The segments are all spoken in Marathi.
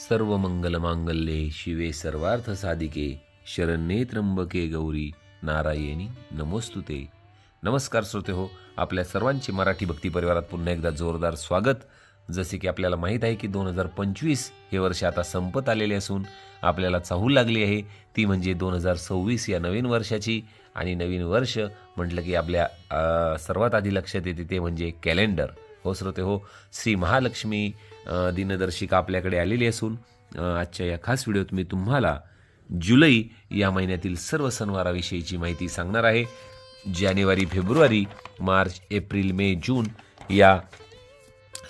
सर्व मंगल मांगल्ये शिवे सर्वार्थ साधिके शरण्ये त्र्यंबके गौरी नारायणी नमोस्तुते. नमस्कार श्रोते हो आपल्या सर्वांचे मराठी भक्ती परिवारात पुन्हा एकदा जोरदार स्वागत. जसे की आपल्याला माहीत आहे की दोन हजार पंचवीस हे वर्ष आता संपत आलेले असून आपल्याला चाहूल लागली आहे. ती म्हणजे दोन हजार सव्वीस या नवीन वर्षाची. आणि नवीन वर्ष म्हटलं की आपल्या सर्वात आधी लक्षात येते ते म्हणजे कॅलेंडर. हो श्रोते हो श्री महालक्ष्मी दिनदर्शिका आपल्याकडे आलेली असून आजच्या या खास व्हिडिओत मी तुम्हाला जुलै या महिन्यातील सर्व सणवाराविषयीची माहिती सांगणार आहे. जानेवारी फेब्रुवारी मार्च एप्रिल मे जून या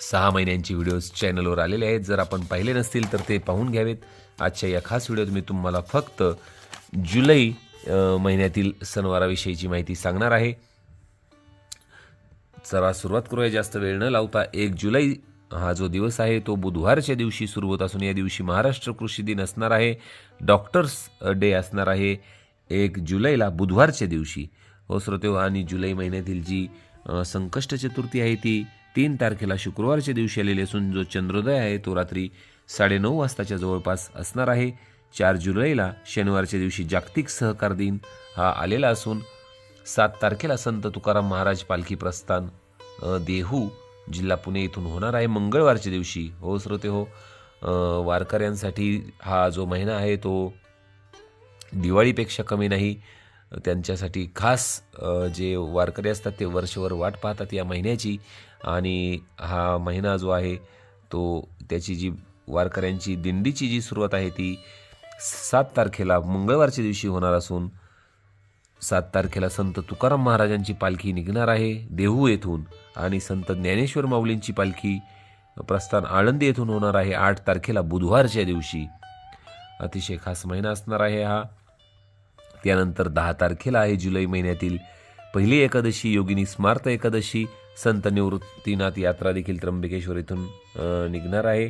सहा महिन्यांची व्हिडिओज चॅनलवर आलेले आहेत. जर आपण पाहिले नसतील तर ते पाहून घ्यावेत. आजच्या या खास व्हिडिओत मी तुम्हाला फक्त जुलै महिन्यातील सणवाराविषयीची माहिती सांगणार आहे. चला सुरुवात करूया जास्त वेळ न लावता. एक जुलै हा जो दिवस आहे तो बुधवारच्या दिवशी सुरू होत असून या दिवशी महाराष्ट्र कृषी दिन असणार आहे. डॉक्टर्स डे असणार आहे. एक जुलैला बुधवारच्या दिवशी. हो श्रोते आणि जुलै महिन्यातील जी संकष्ट चतुर्थी आहे ती तीन तारखेला शुक्रवारच्या दिवशी आलेली असून जो चंद्रोदय आहे तो रात्री साडेनऊ वाजताच्या जवळपास असणार आहे. चार जुलैला शनिवारच्या दिवशी जागतिक सहकार दिन हा आलेला असून सात तारखेला संत तुकाराम महाराज पालखी प्रस्थान. देहू जिल्हा पुणे इथून होणार आहे. मंगळवारच्या दिवशी. हो श्रोते हो. वारकऱ्यांसाठी हा जो महिना आहे तो दिवाळीपेक्षा कमी नाही. त्यांच्यासाठी खास जे वारकरी असतात ते वर्षभर वाट पाहतात या महिन्याची. आणि हा महिना जो आहे तो त्याची जी वारकऱ्यांची दिंडीची जी सुरुवात आहे ती सात तारखेला मंगळवारच्या दिवशी होणार असून सात तारखेला संत तुकाराम महाराजांची पालखी निघणार आहे देहू येथून आणि संत ज्ञानेश्वर माऊलींची पालखी प्रस्थान आळंदी येथून होणार आहे. आठ तारखेला बुधवारच्या दिवशी. अतिशय खास महिना असणार आहे हा. त्यानंतर दहा तारखेला आहे जुलै महिन्यातील पहिली एकादशी योगिनी स्मार्त एकादशी. संत निवृत्तीनाथ यात्रा देखील त्र्यंबकेश्वर येथून निघणार आहे.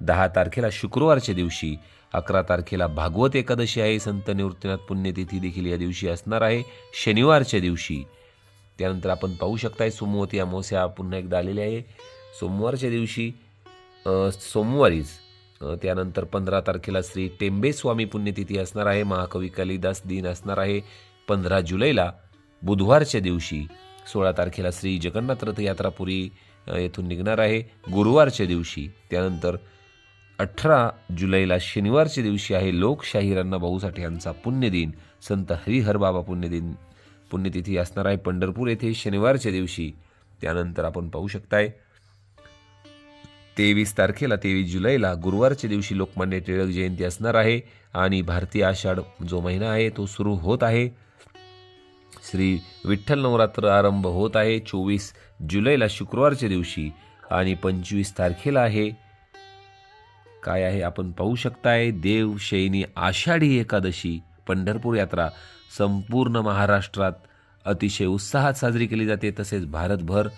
दहा तारखेला शुक्रवारच्या दिवशी अकरा तारखेला भागवत एकादशी आहे. संत निवृत्तीनाथ पुण्यतिथी देखील या दिवशी असणार आहे. शनिवारच्या दिवशी. त्यानंतर आपण पाहू शकताय सोमवती अमावस्या पुन्हा एकदा आलेली आहे. सोमवारच्या दिवशी सोमवारीच त्यानंतर पंधरा तारखेला श्री टेंबेस्वामी पुण्यतिथी असणार आहे. महाकवी कालिदास दिन असणार आहे. पंधरा जुलैला बुधवारच्या दिवशी सोळा तारखेला श्री जगन्नाथ रथ पुरी येथून निघणार आहे. गुरुवारच्या दिवशी त्यानंतर अठरा जुलैला शनिवारच्या दिवशी आहे लोकशाहीरांना भाऊसाठी भाऊसाठे यांचा पुण्यदिन. संत हरिहरबाबा पुण्यदिन पुण्यतिथी असणार आहे पंढरपूर येथे. शनिवारच्या दिवशी त्यानंतर आपण पाहू शकताय तेवीस तारखेला तेवीस जुलैला गुरुवारच्या दिवशी लोकमान्य टिळक जयंती असणार आहे. आणि भारतीय आषाढ जो महिना आहे तो सुरू होत आहे. श्री विठ्ठल नवरात्र आरंभ होत आहे चोवीस जुलैला शुक्रवारच्या दिवशी. आणि पंचवीस तारखेला आहे काय आहे आपण पाहू शकताय. देव शैनी आषाढी एकादशी पंढरपूर यात्रा संपूर्ण महाराष्ट्रात अतिशय उत्साहात साजरी केली जाते. तसेच भारतभर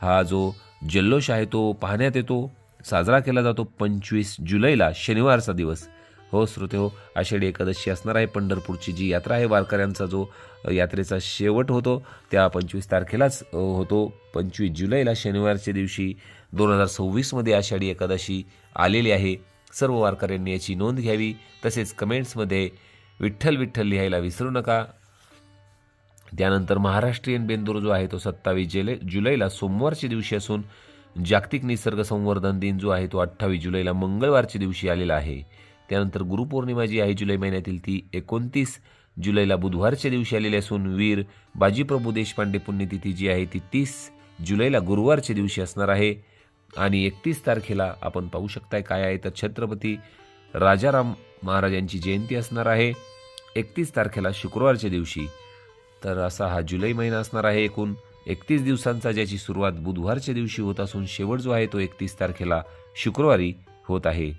हा जो जल्लोष आहे तो पाहण्यात येतो. साजरा केला जातो पंचवीस जुलैला शनिवारचा दिवस. हो श्रोते हो आषाढी एकादशी असणार आहे. पंढरपूरची जी यात्रा आहे वारकऱ्यांचा जो यात्रेचा शेवट होतो त्या पंचवीस तारखेलाच होतो. पंचवीस जुलैला शनिवारच्या दिवशी दोन हजार सव्वीसमध्ये आषाढी एकादशी आलेली आहे. सर्व वारकऱ्यांनी याची नोंद घ्यावी. तसेच कमेंट्समध्ये विठ्ठल विठ्ठल लिहायला विसरू नका. त्यानंतर महाराष्ट्रीयन बेंदूर जो आहे तो सत्तावीस जुलै जुलैला सोमवारच्या दिवशी असून जागतिक निसर्ग संवर्धन दिन जो आहे तो अठ्ठावीस जुलैला मंगळवारच्या दिवशी आलेला आहे. त्यानंतर गुरुपौर्णिमा जी आहे जुलै महिन्यातील ती एकोणतीस जुलैला बुधवारच्या दिवशी आलेली असून वीर बाजीप्रभू देशपांडे पुण्यतिथी जी आहे ती तीस जुलैला गुरुवारच्या दिवशी असणार आहे. आणि एकतीस तारखेला आपण पाहू शकताय काय आहे तर छत्रपती राजाराम महाराजांची जयंती असणार आहे. एकतीस तारखेला शुक्रवारच्या दिवशी. तर असा हा जुलै महिना असणार आहे एकूण. एकतीस दिवसांचा ज्याची सुरुवात बुधवारच्या दिवशी होत असून शेवट जो आहे तो एकतीस तारखेला शुक्रवारी होत आहे.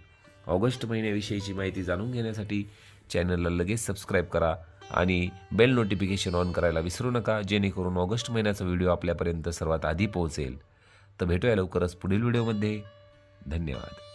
ऑगस्ट महिन्याविषयीची माहिती जाणून घेण्यासाठी चॅनलला लगेच सबस्क्राईब करा आणि बेल नोटिफिकेशन ऑन करायला विसरू नका जेणेकरून ऑगस्ट महिन्याचा व्हिडिओ आपल्यापर्यंत सर्वात आधी पोहोचेल. तर भेटूया लवकरच पुढील व्हिडिओमध्ये. धन्यवाद.